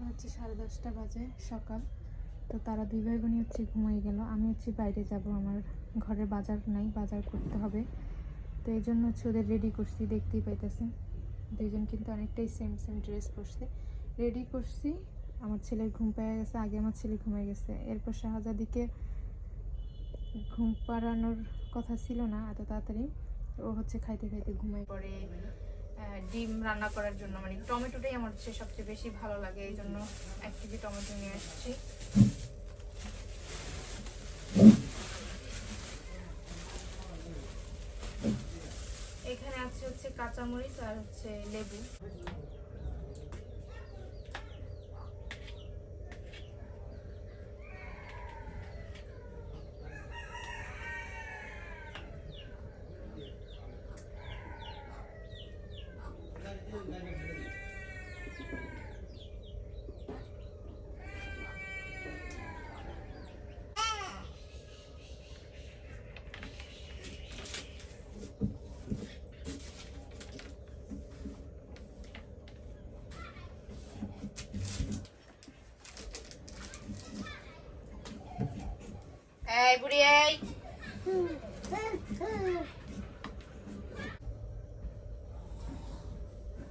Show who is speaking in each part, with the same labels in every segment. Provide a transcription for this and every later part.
Speaker 1: এখন হচ্ছে সাড়ে দশটা বাজে সকাল। তো তারা দুই ভাই বোনই হচ্ছে ঘুমাই গেল। আমি হচ্ছে বাইরে যাব আমার ঘরে বাজার নাই বাজার করতে হবে। তো এই জন্য হচ্ছে ওদের রেডি করছি দেখতেই পাইতেছেন। দুইজন কিন্তু অনেকটাই সেম সেম ড্রেস পরছে। রেডি করছি আমার ছেলের ঘুম পেয়ে গেছে আগে আমার ছেলে ঘুমাই গেছে। এরপর শাহজাদিকে ঘুম পাড়ানোর কথা ছিল না এত তাড়াতাড়ি। ও হচ্ছে খাইতে খাইতে ঘুমাই
Speaker 2: আহ, ডিম রান্না করার জন্য। মানে টমেটোটাই আমার হচ্ছে সবচেয়ে বেশি ভালো লাগে এই জন্য এক কেজি টমেটো নিয়ে আসছি। এখানে আছে হচ্ছে কাঁচামরিচ আর হচ্ছে লেবু। এই বুড়ি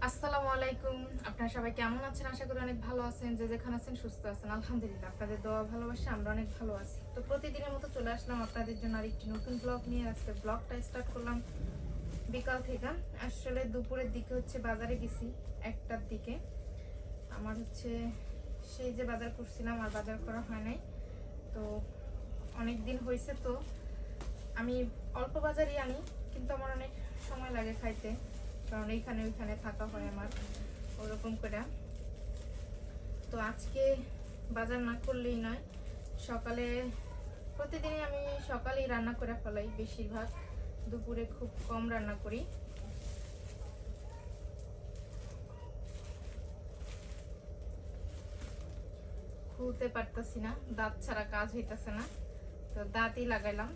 Speaker 2: আসসালামু আলাইকুম। আপনারা সবাই কেমন আছেন? আশা করি অনেক ভালো আছেন। যে যেখানে আছেন, সুস্থ আছেন। আলহামদুলিল্লাহ, আপনাদের দোয়া, ভালোবাসা, আমরা অনেক ভালো আছি। তো প্রতিদিনের মতো চলে আসলাম আপনাদের জন্য আরেকটি নতুন ব্লগ নিয়ে। আজকে ব্লগটা স্টার্ট করলাম বিকাল থেকে। আসলে দুপুরের দিকে হচ্ছে বাজারে গেছি, একটার দিকে। আমার হচ্ছে সেই যে বাজার করছিলাম, আর বাজার করা হয় নাই। তো অনেক দিন হয়েছে তো। আমি অল্প বাজারই আনি, কিন্তু আমার অনেক সময় লাগে খাইতে, কারণ এইখানে ওইখানে থাকা হয় আমার, ওরকম করে। তো আজকে বাজার না করলেই নয়, সকালে প্রতিদিনই আমি সকালেই রান্না করে ফেলাই, বেশিরভাগ দুপুরে খুব কম রান্না করি। খুলতে পারতেছি না, দাঁত ছাড়া কাজ হইতেছে না। তো দাঁতই লাগাইলাম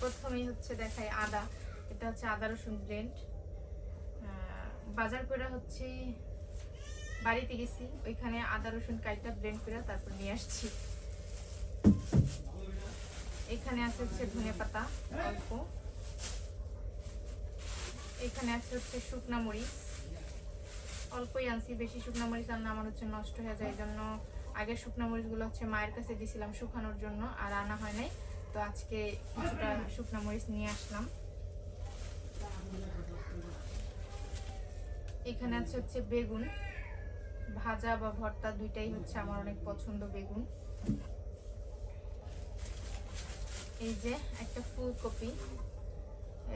Speaker 2: প্রথমেই হচ্ছে দেখাই আদা। এটা হচ্ছে আদা রসুন ব্লেন্ড বাজার করে হচ্ছে বাড়িতে গেছি, ওইখানে আদা রসুন কাইটা ব্লেন্ড করে তারপর নিয়ে আসছি। এখানে আছে হচ্ছে ধনে পাতা, অল্প। এখানে আছে হচ্ছে শুকনা মরিচ। অল্পই আনছি, বেশি শুকনা মরিচ আনলে আমার হচ্ছে নষ্ট হয়ে যায়, এই জন্য আগের শুকনা মরিচগুলো হচ্ছে মায়ের কাছে দিয়েছিলাম শুকানোর জন্য, আর আনা হয় নাই। তো আজকে কিছুটা শুকনো মরিচ নিয়ে আসলাম। এখানে আছে হচ্ছে বেগুন। ভাজা বা ভর্তা দুইটাই হচ্ছে আমার অনেক পছন্দ বেগুন। এই যে একটা ফুলকপি।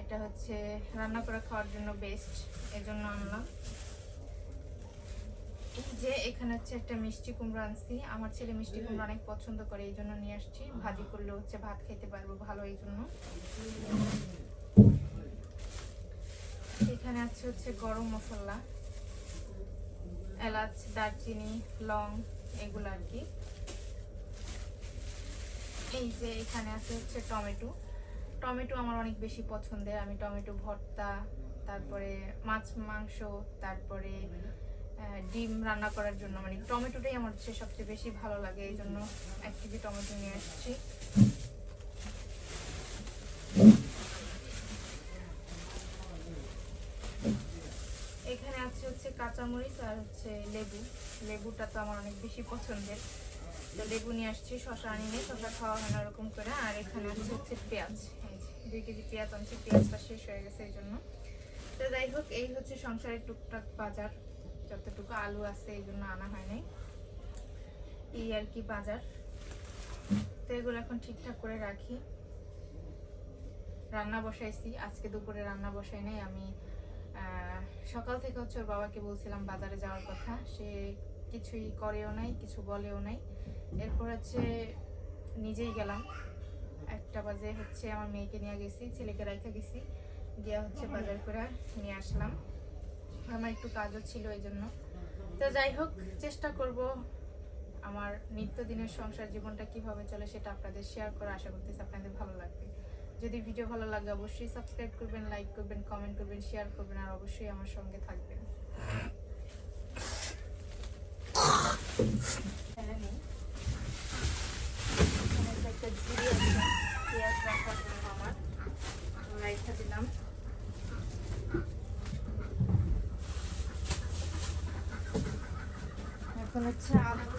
Speaker 2: এটা হচ্ছে রান্না করে খাওয়ার জন্য বেস্ট এজন্য আনলাম। যে, এখানে হচ্ছে একটা মিষ্টি কুমড়ো আনছি। আমার ছেলে মিষ্টি কুমড়ো অনেক পছন্দ করে, এই জন্য নিয়ে আসছি। ভাজি করলে হচ্ছে ভাত খেতে পারব ভালো এই জন্য। এখানে আছে হচ্ছে গরম মশলা, এলাচ, দারচিনি, লং, এগুলো আর কি। এই যে, এখানে আছে হচ্ছে টমেটো। টমেটো আমার অনেক বেশি পছন্দের। আমি টমেটো, ভর্তা, তারপরে মাছ, মাংস, তারপরে ডিম রান্না করার জন্য। মানে টমেটোটাই আমার হচ্ছে সবচেয়ে বেশি ভালো লাগে, এই জন্য এক কেজি টমেটো নিয়ে আসছি। এখানে আছে হচ্ছে কাঁচামরিচ আর হচ্ছে লেবু। লেবুটা তো আমার অনেক বেশি পছন্দের। তো লেবু নিয়ে আসছি শশা আনি নেই শশা খাওয়া হয় না ওরকম করে। আর এখানে আছে হচ্ছে পেঁয়াজ। দুই কেজি পেঁয়াজ আনছি, পেঁয়াজটা শেষ হয়ে গেছে এই জন্য। তো যাই হোক, এই হচ্ছে সংসারের টুকটাক বাজার। যতটুকু আলু আছে, এই জন্য আনা হয় নাই। এই আর কি বাজার। তো এগুলো এখন ঠিকঠাক করে রাখি। রান্না বসাইছি। আজকে দুপুরে রান্না বসাই নাই। আমি সকাল থেকে হচ্ছে ওর বাবাকে বলছিলাম বাজারে যাওয়ার কথা। সে কিছুই করেও নাই, কিছু বলেও নাই। এরপর হচ্ছে নিজেই গেলাম। একটা বাজে হচ্ছে আমার মেয়েকে নিয়ে গেছি, ছেলেকে রেখে গেছি। গিয়ে হচ্ছে বাজার করে নিয়ে আসলাম। আমার একটু কাজও ছিল এই জন্য। তো যাই হোক, চেষ্টা করব আমার নিত্যদিনের সংসার জীবনটা কীভাবে চলে সেটা আপনাদের শেয়ার করা। আশা করতেছি আপনাদের ভালো লাগবে। যদি ভিডিও ভালো লাগে, অবশ্যই সাবস্ক্রাইব করবেন লাইক করবেন কমেন্ট করবেন শেয়ার করবেন, আর অবশ্যই আমার সঙ্গে থাকবেন। Ciao.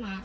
Speaker 2: 吗？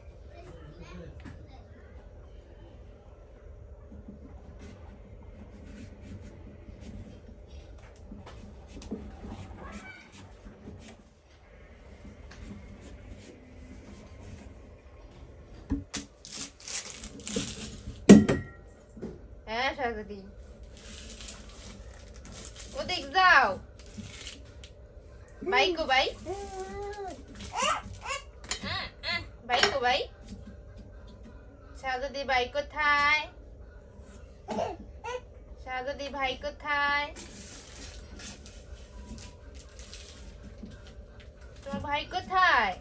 Speaker 2: tragedy. What the exam? Bấy cô
Speaker 3: bấy. Bấy cô bấy. Tragedy bấy cô thai. Tragedy bấy cô thai. তোমার cô কোথায়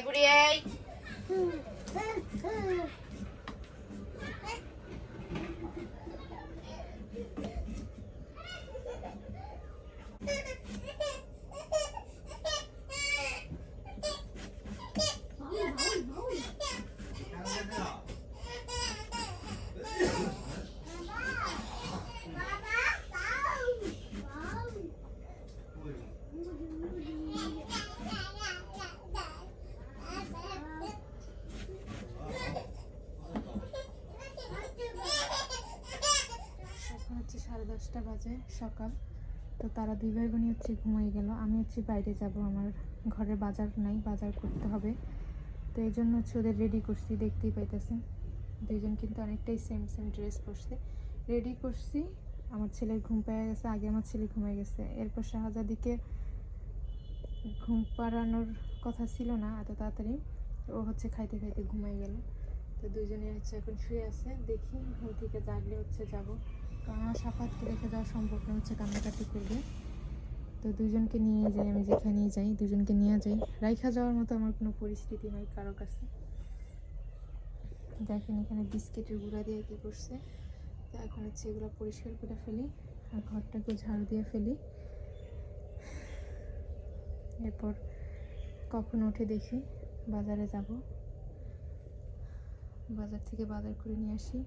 Speaker 3: এই বুড়ি এই
Speaker 2: এখন হচ্ছে সাড়ে দশটা বাজে সকাল। তো তারা দুই ভাই বোনই হচ্ছে ঘুমাই গেল। আমি হচ্ছে বাইরে যাব, আমার ঘরে বাজার নাই, বাজার করতে হবে। তো এই জন্য হচ্ছে ওদের রেডি করছি, দেখতেই পাইতেছেন। দুইজন কিন্তু অনেকটাই সেম সেম ড্রেস পরছে। রেডি করছি, আমার ছেলের ঘুম পেয়ে গেছে, আগে আমার ছেলে ঘুমাই গেছে। এরপর শাহজাদিকে ঘুম পাড়ানোর কথা ছিল না, এত তাড়াতাড়ি। ও হচ্ছে খাইতে খাইতে ঘুমাই গেল। তো দুজনে হচ্ছে এখন শুয়ে আছে, দেখি ঘুম থেকে জাগলে হচ্ছে যাব। কারণ আমার সাফাতকে রেখে যাওয়া সম্ভব না হচ্ছে কান্নাকাটি করবে। তো দুজনকে নিয়ে যাই, আমি যেখানেই যাই, দুজনকে নিয়ে যাই। রাইখা যাওয়ার মতো আমার কোনো পরিস্থিতি নাই কারও কাছে। দেখেন এখানে বিস্কিটের গুঁড়া দিয়ে কী করছে। তো এখন হচ্ছে এগুলো পরিষ্কার করে ফেলি আর ঘরটাকে ঝাড়ু দিয়ে ফেলি। এরপর কখন উঠে দেখি, বাজারে যাব। বাজার থেকে বাজার করে নিয়ে আসি।